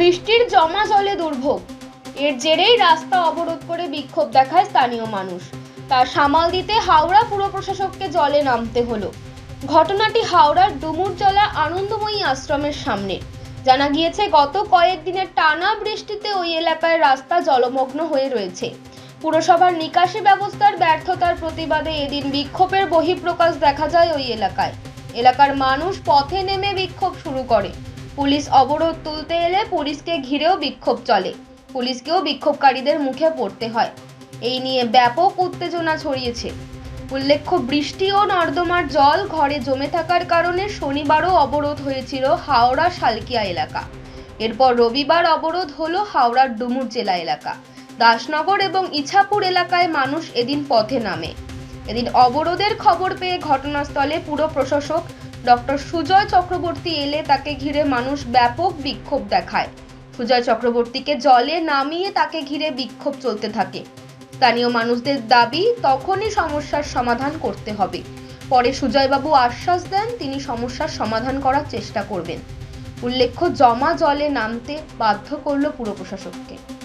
বৃষ্টির জমা জলে দুর্ভোগ। এর জেরেই রাস্তা অবরোধ করে বিক্ষোভ দেখায় স্থানীয় মানুষ। তার সামাল দিতে হাওড়া পুর প্রশাসককে জলে নামতে হলো। ঘটনাটি হাওড়ার ডুমুরজলা আনন্দময়ী আশ্রমের সামনে। জানা গিয়েছে, গত কয়েকদিনের টানা বৃষ্টিতে ওই এলাকায় রাস্তা জলমগ্ন হয়ে রয়েছে। পুরসভার নিকাশি ব্যবস্থার ব্যর্থতার প্রতিবাদে এদিন বিক্ষোভের বহিঃপ্রকাশ দেখা যায় ওই এলাকায়। এলাকার মানুষ পথে নেমে বিক্ষোভ শুরু করে। পুলিশ অবরোধ তুলতে এলে পুলিশকে ঘিরেও বিক্ষোভ চলে। পুলিশকেও বিক্ষোভকারীদের মুখে পড়তে হয়। এই নিয়ে ব্যাপক উত্তেজনা ছড়িয়েছে। উল্লেখ্য, বৃষ্টি ও নর্দমার জল ঘরে জমে থাকার কারণে শনিবারও অবরোধ হয়েছিল হাওড়া শালকিয়া এলাকা। এরপর রবিবার অবরোধ হলো হাওড়ার ডুমুর জেলা এলাকা। দাসনগর এবং ইছাপুর এলাকায় মানুষ এদিন পথে নামে। এদিন অবরোধের খবর পেয়ে ঘটনাস্থলে পুরো প্রশাসক ডক্টর সুজয় চক্রবর্তী এলে তাকে ঘিরে মানুষ ব্যাপক বিক্ষোভ দেখায়। সুজয় চক্রবর্তীকে জলে নামিয়ে তাকে ঘিরে বিক্ষোভ চলতে থাকে। স্থানীয় মানুষদের দাবি, তখনই সমস্যার সমাধান করতে হবে। পরে সুজয়বাবু আশ্বাস দেন, তিনি সমস্যার সমাধান করার চেষ্টা করবেন। উল্লেখ্য, জমা জলে নামতে বাধ্য করল পুর প্রশাসককে